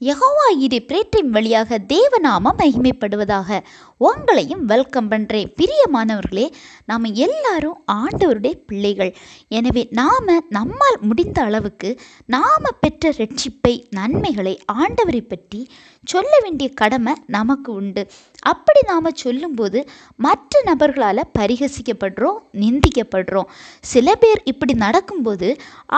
யகோவா இரு பிரேற்றின் வழியாக தேவநாமம் மகிமைப்படுவதாக உங்களையும் வெல்கம் பண்ணுறேன் பிரியமானவர்களே நாம் எல்லாரும் ஆண்டவருடைய பிள்ளைகள். எனவே நாம் நம்மால் முடிந்த அளவுக்கு நாம் பெற்ற ரட்சிப்பை நன்மைகளை ஆண்டவரை பற்றி சொல்ல வேண்டிய கடமை நமக்கு உண்டு. அப்படி நாம் சொல்லும்போது மற்ற நபர்களால் பரிகசிக்கப்படுறோம் நிந்திக்கப்படுறோம். சில பேர் இப்படி நடக்கும்போது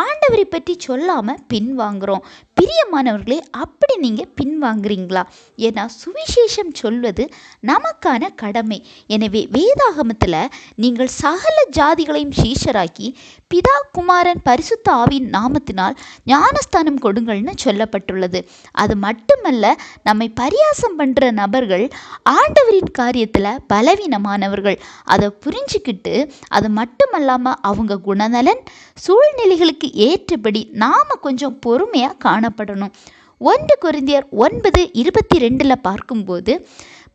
ஆண்டவரை பற்றி சொல்லாமல் பின்வாங்குகிறோம் பிரியமானவர்களே அப்படி நீங்கள் பின்வாங்குறீங்களா? ஏன்னா சுவிசேஷம் சொல்வது நமக்கான கடமை. எனவே வேதாகமத்தில் நீங்கள் சகல ஜாதிகளையும் சீஷராக்கி பிதா குமாரன் பரிசுத்த ஆவின் நாமத்தினால் ஞானஸ்தானம் கொடுங்கள்னு சொல்லப்பட்டுள்ளது. அது மட்டுமல்ல நம்மை பரியாசம் பண்ணுற நபர்கள் ஆண்டவரின் காரியத்தில் பலவீனமானவர்கள். அதை புரிஞ்சுக்கிட்டு அது மட்டுமல்லாமல் அவங்க குணநலன் சூழ்நிலைகளுக்கு ஏற்றபடி நாம் கொஞ்சம் பொறுமையாக காணப்படணும். ஒன்று குருந்தியர் ஒன்பது இருபத்தி ரெண்டில் பார்க்கும்போது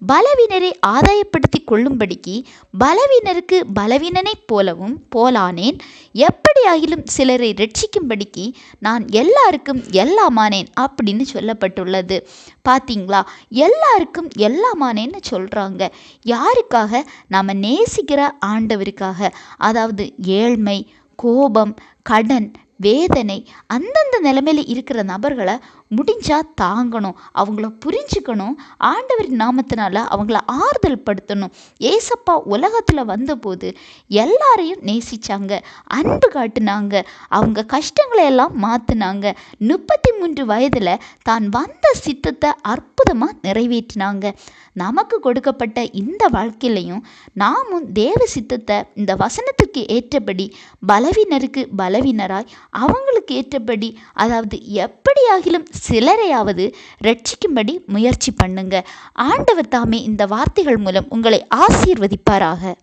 பலவீனரை ஆதாயப்படுத்தி கொள்ளும்படிக்கு பலவீனருக்கு பலவீனனைப் போலவும் போலானேன். எப்படியாகிலும் சிலரை ரட்சிக்கும்படிக்கு நான் எல்லாருக்கும் எல்லாமானேன் அப்படின்னு சொல்லப்பட்டுள்ளது. பார்த்தீங்களா எல்லாருக்கும் எல்லாமானேன்னு சொல்கிறாங்க யாருக்காக? நாம் நேசிக்கிற ஆண்டவருக்காக. அதாவது ஏழ்மை கோபம் கடன் வேதனை அந்தந்த நிலைமையில் இருக்கிற நபர்களை முடிஞ்சால் தாங்கணும் அவங்கள புரிஞ்சுக்கணும் ஆண்டவர் நாமத்தினால அவங்கள ஆறுதல் படுத்தணும். ஏசப்பா உலகத்தில் வந்தபோது எல்லாரையும் நேசித்தாங்க அன்பு காட்டினாங்க அவங்க கஷ்டங்களை எல்லாம் மாற்றினாங்க முப்பத்தி மூன்று வயதில் தான் வந்த சித்தத்தை அற்புதமாக நிறைவேற்றினாங்க. நமக்கு கொடுக்கப்பட்ட இந்த வாழ்க்கையிலையும் நாமும் தேவ சித்தத்தை இந்த வசனத்துக்கு ஏற்றபடி பலவீனருக்கு பலவீனராய் அவங்களுக்கு ஏற்றபடி அதாவது எப்படியாகிலும் சிலரையாவது ரட்சிக்கும்படி முயற்சி பண்ணுங்க. ஆண்டவர் தாமே இந்த வார்த்தைகள் மூலம் உங்களை ஆசீர்வதிப்பாராக.